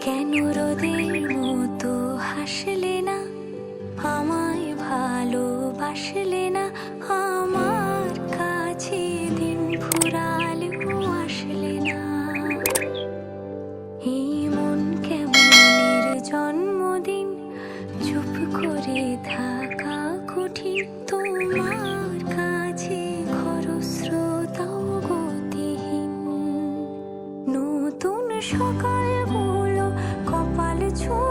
কেন রোদের মতো হাসলে না? আমায় ভালোবাসলে না? আমার কাছে দিন ফুরালেও আসলে না। এই মন কেমনের জন্মদিন চুপ করে থাকা কঠিন তোমার নতুন বলো কপাল ছো